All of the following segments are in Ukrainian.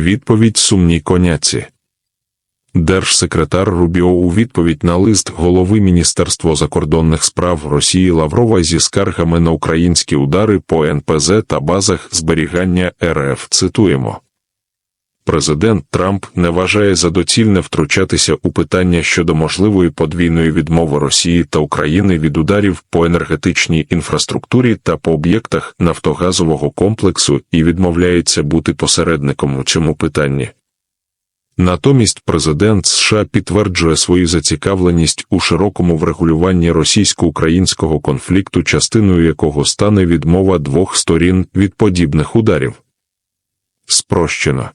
Відповідь сумній коняці. Держсекретар Рубіо у відповідь на лист голови Міністерства закордонних справ Росії Лаврова зі скаргами на українські удари по НПЗ та базах зберігання РФ цитуємо. Президент Трамп не вважає за доцільне втручатися у питання щодо можливої подвійної відмови Росії та України від ударів по енергетичній інфраструктурі та по об'єктах нафтогазового комплексу і відмовляється бути посередником у цьому питанні. Натомість президент США підтверджує свою зацікавленість у широкому врегулюванні російсько-українського конфлікту, частиною якого стане відмова двох сторін від подібних ударів. Спрощено.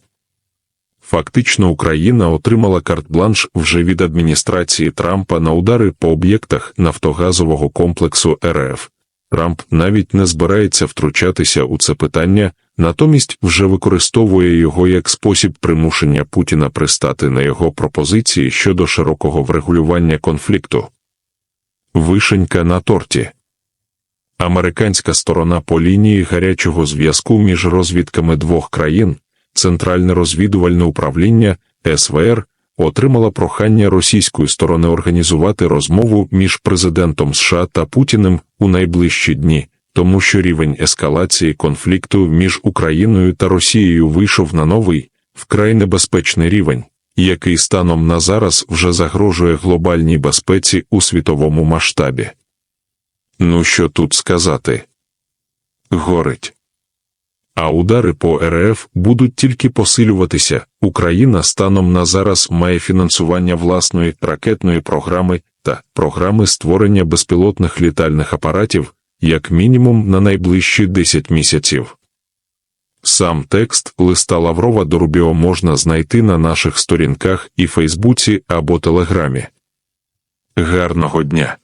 Фактично Україна отримала карт-бланш вже від адміністрації Трампа на удари по об'єктах нафтогазового комплексу РФ. Трамп навіть не збирається втручатися у це питання, натомість вже використовує його як спосіб примушення Путіна пристати на його пропозиції щодо широкого врегулювання конфлікту. Вишенька на торті. Американська сторона по лінії гарячого зв'язку між розвідками двох країн, Центральне розвідувальне управління СВР, отримала прохання російської сторони організувати розмову між президентом США та Путіним у найближчі дні, тому що рівень ескалації конфлікту між Україною та Росією вийшов на новий, вкрай небезпечний рівень, який станом на зараз вже загрожує глобальній безпеці у світовому масштабі. Ну що тут сказати? Горить. А удари по РФ будуть тільки посилюватися. Україна станом на зараз має фінансування власної ракетної програми та програми створення безпілотних літальних апаратів як мінімум на найближчі 10 місяців. Сам текст листа Лаврова до Рубіо можна знайти на наших сторінках і Фейсбуці або Телеграмі. Гарного дня!